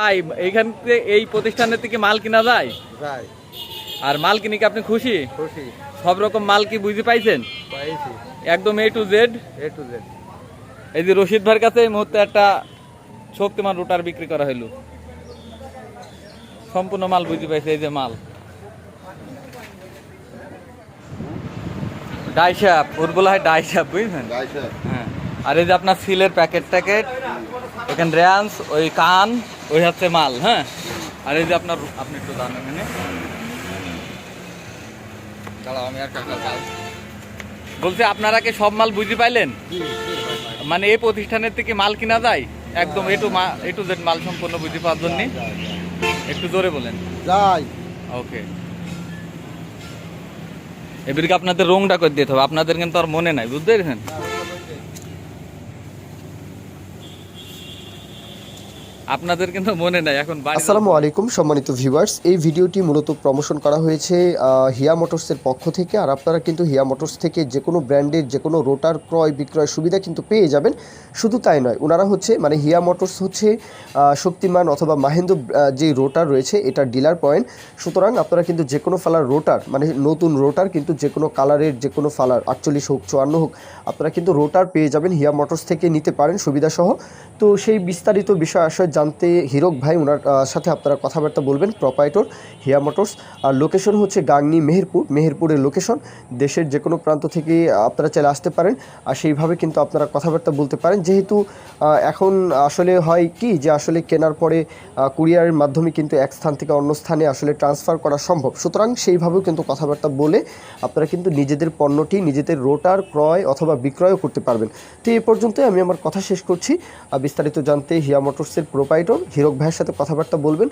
ভাই এইখান থেকে এই প্রতিষ্ঠানের থেকে মাল কিনা যায়? আর মাল কিনে কি আপনি খুশি? খুশি। সব রকম মাল কি বুঝতে পাইছেন? পাইছি। একদম A to Z A to Z এই যে রশিদ ভাইয়ের কাছে এই মুহূর্তে একটা শক্তিমান রুটার বিক্রি করা হইল। সম্পূর্ণ মাল বুঝতে পাইছে এই যে মাল। ডাইসাপ ওর বলা হয় ডাইসাপ বুঝছেন? হ্যাঁ। আর এই যে আপনার সিলের প্যাকেট ট্যাকেট এখানে র্যান্স ওই কান ওই হচ্ছে মাল হ্যাঁ? আর এই যে আপনার আপনি একটু দাঁড়ান এখানে। দাঁড়াও আমি আর কাকা যাও বলছি আপনারা কি সব মাল বুঝতে পাইলেন? মানে এই প্রতিষ্ঠানের থেকে মাল কিনা যায়? একদম A to A to Z মাল সম্পূর্ণ বুঝতে পাওয়ার জন্য? একটু জোরে বলেন। যাই ওকে এবারে আপনাদের রংটা করে দিতে হবে? আপনাদের কিন্তু আর মনে নাই বুঝতে পেরেছেন? আপনাদের কিন্তু মনে নাই এখন আসসালামু আলাইকুম সম্মানিত ভিউয়ার্স এই ভিডিওটি মূলত প্রমোশন করা হয়েছে হিয়া মোটরসের পক্ষ থেকে। আর আপনারা কিন্তু হিয়া মোটরস থেকে যে কোনো ব্র্যান্ডের যে কোনো রোটার ক্রয় বিক্রয় সুবিধা কিন্তু পেয়ে যাবেন। শুধু তাই নয় ওনারা হচ্ছে মানে হিয়া মোটরস হচ্ছে শক্তিমান অথবা মাহেন্দ্র যে রোটার রয়েছে এটা ডিলার পয়েন্ট সুতরাং আপনারা কিন্তু যে কোনো ফালার রোটার মানে নতুন রোটার কিন্তু যে কোনো কালারের যে কোনো ফালার আটচল্লিশ হোক চুয়ান্ন হোক আপনারা কিন্তু রোটার পেয়ে যাবেন হিয়া মোটরস থেকে নিতে পারেন সুবিধাসহ। তো সেই বিস্তারিত বিষয় আসলে জানতে হিরক ভাই ওনার সাথে আপনারা কথাবার্তা বলবেন প্রপাইটর হিয়া মোটরস। আর লোকেশন হচ্ছে গাংনি মেহেরপুর, মেহেরপুরের লোকেশন দেশের যে কোনো প্রান্ত থেকে আপনারা চাইলে আসতে পারেন। আর সেইভাবে কিন্তু আপনারা কথাবার্তা বলতে পারেন। যেহেতু এখন আসলে হয় কি যে আসলে কেনার পরে কুরিয়ারের মাধ্যমে কিন্তু এক স্থান থেকে অন্য স্থানে আসলে ট্রান্সফার করা সম্ভব। সুতরাং সেইভাবেও কিন্তু কথাবার্তা বলে আপনারা কিন্তু নিজেদের পণ্যটি, নিজেদের রোটার, ক্রয় অথবা বিক্রয়ও করতে পারবেন। তো এই পর্যন্তই আমি আমার কথা শেষ করছি। বিস্তারিত জানতে হিয়া মোটরসের প্রোপাইটর হিরক ভাইয়ের সাথে কথাবার্তা বলবেন।